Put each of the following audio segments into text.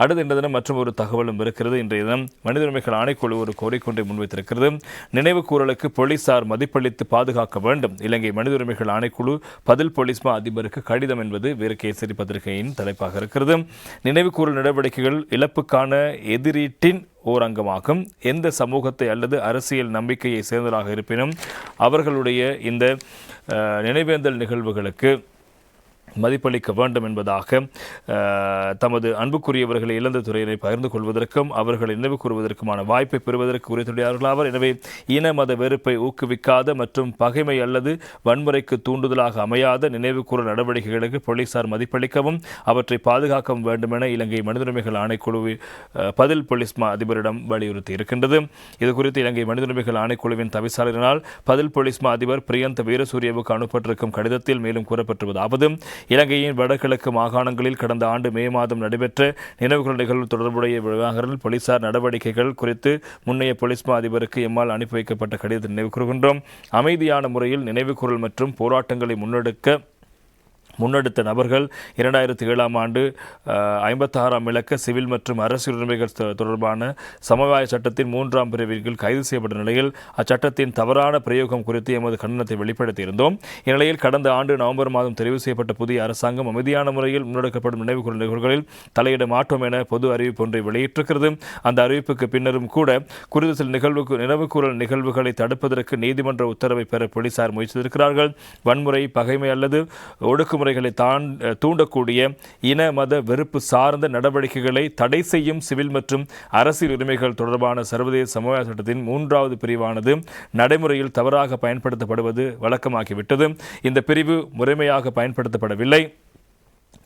அடுத்த இந்த தினம் மற்றும் ஒரு தகவலும் இருக்கிறது. இன்றைய தினம் மனித உரிமைகள் ஆணைக்குழு ஒரு கோரிக்கொன்றை முன்வைத்திருக்கிறது. நினைவு கூறலுக்கு போலீசார் மதிப்பளித்து பாதுகாக்க வேண்டும். இலங்கை மனித உரிமைகள் ஆணைக்குழு பதில் போலீஸ்மா அதிபருக்கு கடிதம் என்பது வேறு கேசரி பத்திரிகையின் தலைப்பாக இருக்கிறது. நினைவு கூறல் நடவடிக்கைகள் இழப்புக்கான எதிரீட்டின் ஓர் அங்கமாகும் எந்த சமூகத்தை அல்லது அரசியல் நம்பிக்கையை சேர்ந்ததாக இருப்பினும் அவர்களுடைய இந்த நினைவேந்தல் நிகழ்வுகளுக்கு மதிப்பளிக்க வேண்டும் என்பதாக தமது அன்புக்குரியவர்களை இழந்த துறையினை பகிர்ந்து கொள்வதற்கும் அவர்களை நினைவு கூறுவதற்குமான வாய்ப்பை பெறுவதற்கு உரைத்துடையார்களாவர் எனவே இன மத வெறுப்பை ஊக்குவிக்காத மற்றும் பகைமை அல்லது வன்முறைக்கு தூண்டுதலாக அமையாத நினைவு கூற நடவடிக்கைகளுக்கு போலீசார் மதிப்பளிக்கவும் அவற்றை பாதுகாக்கவும் வேண்டும் என இலங்கை மனிதுரிமைகள் ஆணைக்குழு பதில் போலீஸ் அதிபரிடம் வலியுறுத்தி இருக்கின்றது இது குறித்து இலங்கை மனிதரிமைகள் ஆணைக்குழுவின் தவிசாளரினால் பதில் போலீஸ் அதிபர் பிரியந்த வீரசூரியவுக்கு அனுப்பப்பட்டிருக்கும் கடிதத்தில் மேலும் கூறப்பட்டுள்ளதாவது இலங்கையின் வடகிழக்கு மாகாணங்களில் கடந்த ஆண்டு மே மாதம் நடைபெற்ற நினைவுகள் நிகழ்வு தொடர்புடைய விவகாரங்கள் போலீசார் நடவடிக்கைகள் குறித்து முன்னைய போலீஸ் மா அதிபருக்கு எம்மால் அனுப்பி வைக்கப்பட்ட கடிதத்தை நினைவு கூறுகின்றோம். அமைதியான முறையில் நினைவுகூரல் மற்றும் போராட்டங்களை முன்னெடுக்க முன்னெடுத்த நபர்கள் இரண்டாயிரத்தி ஏழாம் ஆண்டு ஐம்பத்தாறாம் இலக்க சிவில் மற்றும் அரசு உரிமைகள் தொடர்பான சமவாய சட்டத்தின் மூன்றாம் பிரிவின் கைது செய்யப்பட்ட நிலையில் அச்சட்டத்தின் தவறான பிரயோகம் குறித்து எமது கண்டனத்தை வெளிப்படுத்தியிருந்தோம். இந்நிலையில் கடந்த ஆண்டு நவம்பர் மாதம் தெரிவு செய்யப்பட்ட புதிய அரசாங்கம் அமைதியான முறையில் முன்னெடுக்கப்படும் நினைவுகூரல் நிகழ்வுகளில் தலையிட மாட்டோம் என பொது அறிவிப்பு ஒன்றை வெளியிட்டிருக்கிறது. அந்த அறிவிப்புக்கு பின்னரும் கூட குறித்த சில நிகழ்வுக்கு நினைவுகூரல் நிகழ்வுகளை தடுப்பதற்கு நீதிமன்ற உத்தரவை பெற போலீசார் முயற்சித்திருக்கிறார்கள். வன்முறை பகைமை அல்லது ஒடுக்குமுறைகளை தான் தூண்டக்கூடிய இன மத வெறுப்பு சார்ந்த நடவடிக்கைகளை தடை செய்யும் சிவில் மற்றும் அரசியல் உரிமைகள் தொடர்பான சர்வதேச சமூக சட்டத்தின் மூன்றாவது பிரிவானது நடைமுறையில் தவறாக பயன்படுத்தப்படுவது வழக்கமாகிவிட்டது. இந்த பிரிவு முறைமையாக பயன்படுத்தப்படவில்லை.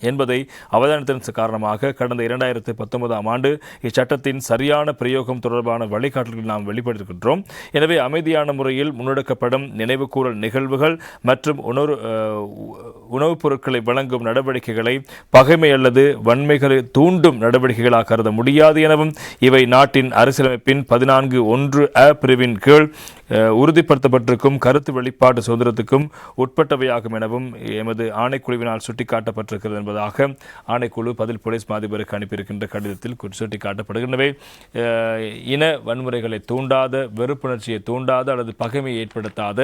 என்பதை அவதானித்ததன் காரணமாக கடந்த இரண்டாயிரத்து பத்தொன்பதாம் ஆண்டு இச்சட்டத்தின் சரியான பிரயோகம் தொடர்பான வழிகாட்டல்கள் நாம் வெளிப்படுத்துகின்றோம் எனவே அமைதியான முறையில் முன்னெடுக்கப்படும் நினைவுகூரல் நிகழ்வுகள் மற்றும் உணவு உணவுப் பொருட்களை வழங்கும் நடவடிக்கைகளை பகைமை அல்லது வன்மைகளை தூண்டும் நடவடிக்கைகளாக கருத முடியாது எனவும் இவை நாட்டின் அரசியலமைப்பின் பதினான்கு ஒன்று அ பிரிவின் கீழ் உறுதிப்படுத்தப்பட்டிருக்கும் கருத்து வெளிப்பாட்டு சுதந்திரத்துக்கும் உட்பட்டவையாகும் எனவும் எமது ஆணைக்குழுவினால் சுட்டிக்காட்டப்பட்டிருக்கிறது என்பதாக ஆணைக்குழு பதில் போலீஸ் மாதிபருக்கு அனுப்பியிருக்கின்ற கடிதத்தில் கு- சுட்டிக்காட்டப்படுகின்றவை இன வன்முறைகளை தூண்டாத வெறுப்புணர்ச்சியை தூண்டாத அல்லது பகைமை ஏற்படுத்தாத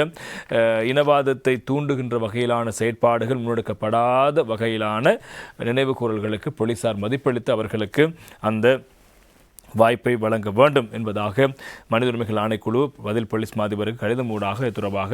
இனவாதத்தை தூண்டுகின்ற வகையிலான செயற்பாடுகள் முன்னெடுக்கப்படாத வகையிலான நினைவுகூரல்களுக்கு போலீசார் மதிப்பளித்து அவர்களுக்கு அந்த வாய்ப்பை வழங்க வேண்டும் என்பதாக மனித உரிமைகள் ஆணைக்குழு பதில் போலீஸ் மாதிபருக்கு கடிதம் ஊடாக இது தொடர்பாக